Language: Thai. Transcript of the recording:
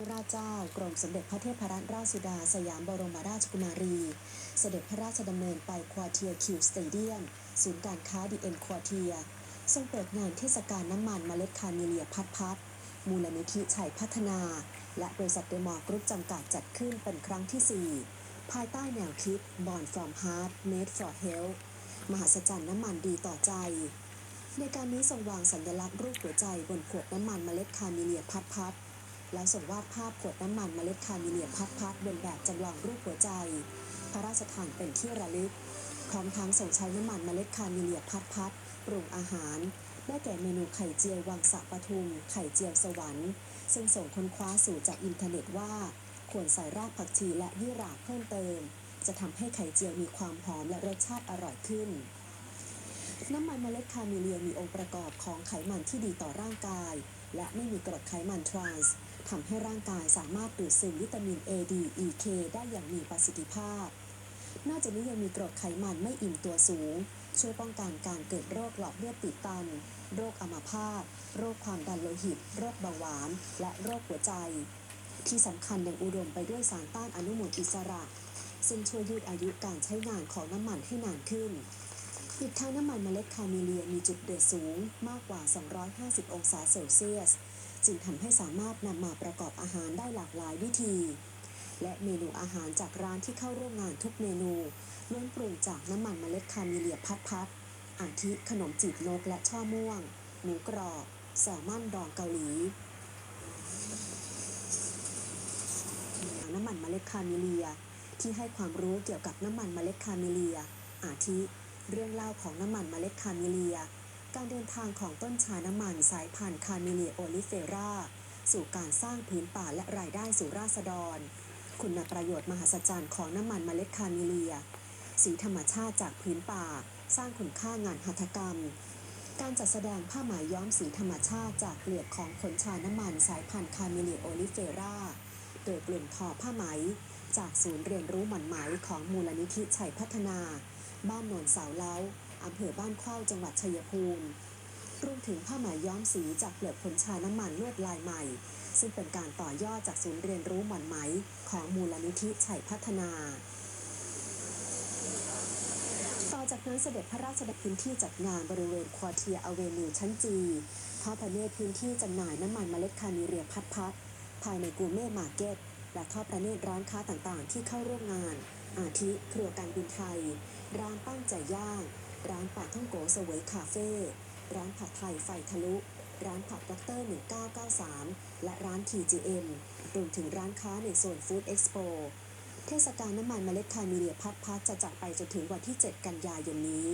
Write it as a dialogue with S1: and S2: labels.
S1: ราชเจ้ากรมสมเด็จพระเทพรัตนราชสุดาสยามบรมราชกุมารี เสด็จพระราชดำเนินไปควอเทียคิวสเตเดียม ศูนย์การค้าดีเอ็นควอเทีย ทรงเปิดงานเทศกาลน้ำมันเมล็ดคาเมเลียพัดพัด มูลนิธิชัยพัฒนา และบริษัทเดมอร์กรุ๊ปจำกัดจัดขึ้นเป็นครั้งที่ 4 ภายใต้แนวคิด Born from Heart Made for Health มหัศจรรย์น้ำมันดีต่อใจ ในการนี้ทรงวางสัญลักษณ์รูปหัวใจบนขวดน้ำมันเมล็ดคาเมเลียพัดพัด แล้วส่งวาดภาพขวดน้ำมันเมล็ดคาเมเลียพัดพัดบนแบบจำลองรูปหัวใจ พระราชทานเป็นที่ระลึก พร้อมทั้งส่งใช้น้ำมันเมล็ดคาเมเลียพัดพัดปรุงอาหารได้แก่เมนูไข่เจียววังสะปทุม ไข่เจียวสวรรค์ ซึ่งส่งค้นคว้าสู่จากอินเทอร์เน็ตว่า ควรใส่รากผักชีและยี่หร่าเพิ่มเติม จะทำให้ไข่เจียวมีความหอมและรสชาติอร่อยขึ้นน้ำมันเมล็ดคาเมเลียมีองค์ประกอบของไขมันที่ดีต่อร่างกาย และไม่มีกรดไขมันทรานส์ ทำให้ร่างกายสามารถดูดซึมวิตามิน A D E K ได้อย่างมีประสิทธิภาพ นอกจากนี้ยังมีกรดไขมันไม่อิ่มตัวสูง ช่วยป้องกันการเกิดโรคหลอดเลือดติดตัน โรคอัมพาต โรคความดันโลหิต โรคเบาหวาน และโรคหัวใจ ที่สำคัญยังอุดมไปด้วยสารต้านอนุมูลอิสระ ซึ่งช่วยยืดอายุการใช้งานของน้ำมันให้นานขึ้นอีกทั้งน้ำมันเมล็ดคาเมเลียมีจุดเดือดสูงมากกว่า 250 องศาเซลเซียส จึงทำให้สามารถนำมาประกอบอาหารได้หลากหลายวิธี และเมนูอาหารจากร้านที่เข้าร่วมงานทุกเมนูล้วนปรุงจากน้ำมันเมล็ดคาเมเลียพัดพัดอาทิขนมจีบนกและช่อม่วงหมูกรอบแซลมอนดองเกาหลีน้ำมันเมล็ดคาเมเลีย ที่ให้ความรู้เกี่ยวกับน้ำมันเมล็ดคาเมเลีย อาทิ เรื่องเล่าของน้ำมันเมล็ดคาเมเลีย การเดินทางของต้นชาน้ำมันสายพันธุ์คาเมเลียโอลิเฟราสู่การสร้างพื้นป่าและรายได้สู่ราษฎร คุณประโยชน์มหัศจรรย์ของน้ำมันเมล็ดคาเมเลีย สีธรรมชาติจากพื้นป่า สร้างคุณค่างานหัตถกรรม การจัดแสดงผ้าไหมย้อมสีธรรมชาติจากเปลือกของผลชาน้ำมันสายพันธุ์คาเมเลียโอลิเฟราโดยกลุ่มทอผ้าไหม จากศูนย์เรียนรู้หมันไหมของมูลนิธิชัยพัฒนา บ้านโนนเสาเล้า อำเภอบ้านเข้าจังหวัดชัยภูมิรวมถึงผ้าไหมย้อมสีจากเปลือกผลชาน้ำมันลวดลายใหม่ ซึ่งเป็นการต่อยอดจากศูนย์เรียนรู้หมันไหม ของมูลนิธิชัยพัฒนา ต่อจากนั้นเสด็จพระราชดำเนินพื้นที่จัดงานบริเวณควอเทียอเวนิวชั้นจีทอดพระเนตรพื้นที่จำหน่ายน้ำมันเมล็ดคาเมเรียพัดพัดภายในกูเม่มาร์เก็ต และทอดพระเนตรร้านค้าต่างๆ ที่เข้าร่วมงาน อาทิ เครัวการบินไทย ร้านปั้นใจย่าง ร้านปาท่องโกเสวยคาเฟ่ ร้านผัดไทยไฟทะลุ ร้านผัดด็อกเตอร์ 1993 และร้าน TGM รวมถึงร้านค้าในโซนฟู้ดเอ็กซ์โปเทศกาลน้ำมันเมล็ดคาเมเลียพัดพัดจะจัดไปจนถึงวันที่ 7 กันยายนนี้